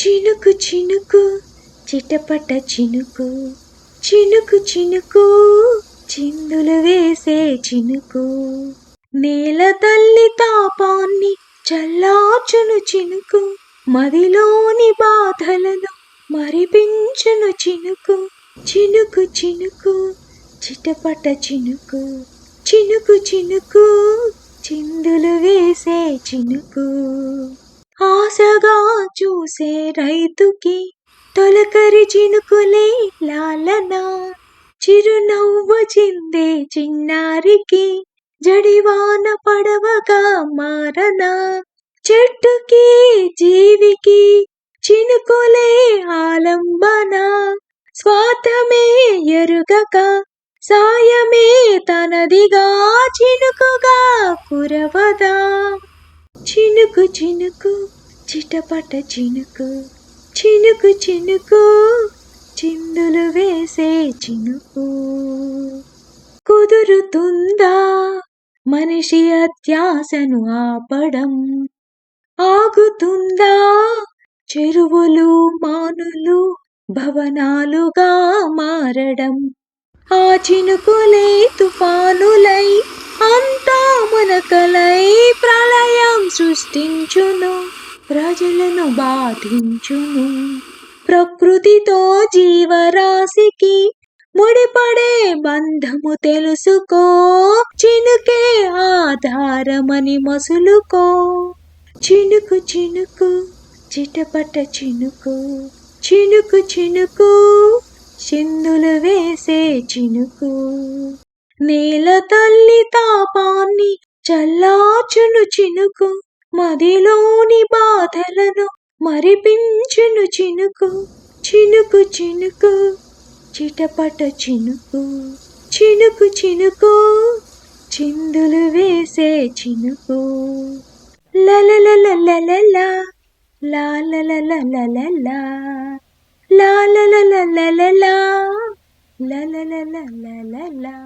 చినుకు చినుకు చిటపట చినుకు చినుకు చినుకు చిందులు వేసే చినుకు. నేల తల్లి తాపాన్ని చల్లార్చును చినుకు మదిలోని బాధలను మరిపించును చినుకు. చినుకు చినుకు చిటపట చినుకు చినుకు చినుకు చిందులు వేసే చినుకు. ఆశగా చూసే రైతుకి తొలకరి చినుకులే లాలన. చిరునవ్వు చిందే చిన్నారికి జడివాన పడవగా మారన. చెట్టుకి జీవికి చినుకులే ఆలంబన. స్వార్థమే ఎరుగక సాయమే తనదిగా చినుకుగా కురవదా. చినుకు చినుకు చిటపట చినుకు చినుకు చినుకు చిందులు వేసే చినుకు. కుదురుతుందా మనిషి అత్యాసను ఆపడం? ఆగుతుందా చెరువులు మానులు భవనాలుగా మారడం? ఆ చినుకులై తుఫానులై అంతా మునకలై ప్రళయం సృష్టించును. ప్రజలను బాధించును ప్రకృతితో జీవరాశికి ముడిపడే బంధము తెలుసుకో. చినుకే ఆధారమని మసులుకో. చినుకు చినుకు చిటపట చినుకు చినుకు చినుకు చిందులు వేసే చినుకు. నేల తల్లి తాపాన్ని చల్లాచును చినుకు. మదిలోని బా మరిపించును చినుకు చినుకు చినుకు చిటపట చినుకు చినుకు చినుకు చిందులు వేసే చినుకు లలలలలలలా లాలలలలలలా లాలలలలలలా లా